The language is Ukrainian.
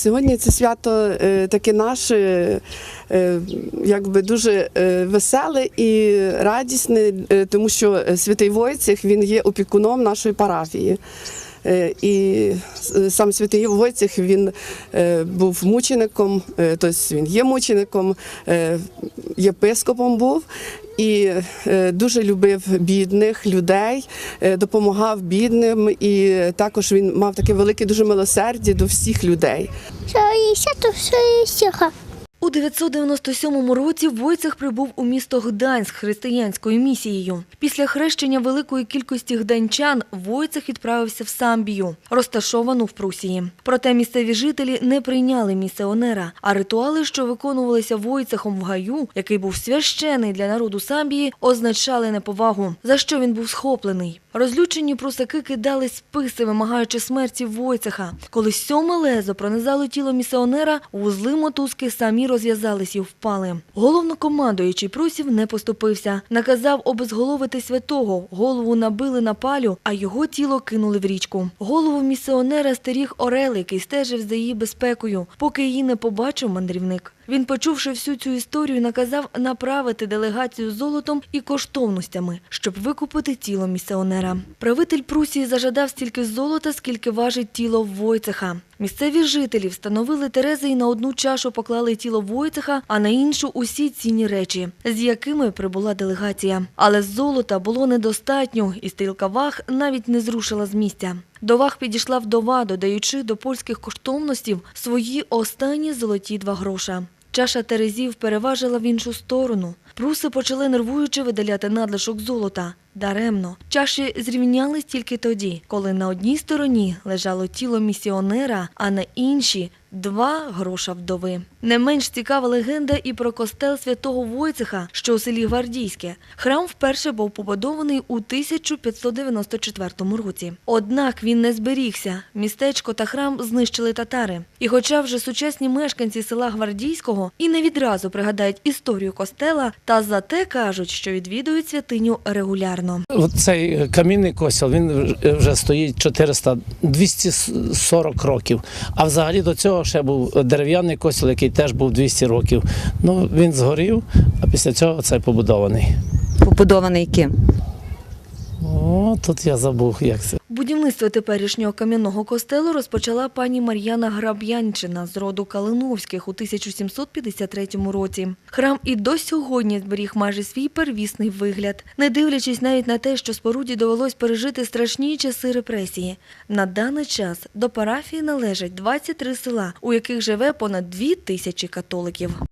Сьогодні це свято е, таке наше, е, якби дуже е, веселе і радісне, тому що святий Войцех він є опікуном нашої парафії. Е, І сам святий Войцех він е, був мучеником, е, тобто він є мучеником, е, єпископом був і е, дуже любив бідних людей, е, допомагав бідним, і також він мав таке велике дуже милосердя до всіх людей. У 997 році Войцех прибув у місто Гданськ християнською місією. Після хрещення великої кількості гданчан Войцех відправився в Самбію, розташовану в Прусії. Проте місцеві жителі не прийняли місіонера, а ритуали, що виконувалися Войцехом в гаю, який був священий для народу Самбії, означали неповагу, за що він був схоплений. Розлючені прусаки кидали списи, вимагаючи смерті Войцеха. Коли сьоме лезо пронизало тіло місіонера, вузли мотузки самі розв'язались і впали. Головнокомандуючий прусів не поступився. Наказав обезголовити святого. Голову набили на палю, а його тіло кинули в річку. Голову місіонера стеріг Орел, який стежив за її безпекою, поки її не побачив мандрівник. Він, почувши всю цю історію, наказав направити делегацію золотом і коштовностями, щоб викупити тіло місіонера. Правитель Прусії зажадав стільки золота, скільки важить тіло Войцеха. Місцеві жителі встановили Терези і на одну чашу поклали тіло Войцеха, а на іншу усі цінні речі, з якими прибула делегація. Але золота було недостатньо, і стрілка ваг навіть не зрушила з місця. До ваг підійшла вдова, додаючи до польських коштовностів свої останні золоті два гроша. Чаша Терезів переважила в іншу сторону. Пруси почали нервуючи видаляти надлишок золота. Даремно. Чаші зрівнялись тільки тоді, коли на одній стороні лежало тіло місіонера, а на іншій – два гроша вдови. Не менш цікава легенда і про костел святого Войцеха, що у селі Гвардійське. Храм вперше був побудований у 1594 році. Однак він не зберігся. Містечко та храм знищили татари. І хоча вже сучасні мешканці села Гвардійського і не відразу пригадають історію костела, та зате кажуть, що відвідують святиню регулярно. От цей камінний костіл він вже стоїть 400 240 років. А взагалі до цього ще був дерев'яний костіл, який теж був 200 років. Ну він згорів, а після цього цей побудований. Побудований ким? О, тут я забув, як це. Будівництво теперішнього кам'яного костелу розпочала пані Мар'яна Граб'янчина з роду Калиновських у 1753 році. Храм і до сьогодні зберіг майже свій первісний вигляд, не дивлячись навіть на те, що споруді довелось пережити страшні часи репресії. На даний час до парафії належать 23 села, у яких живе понад 2 тисячі католиків.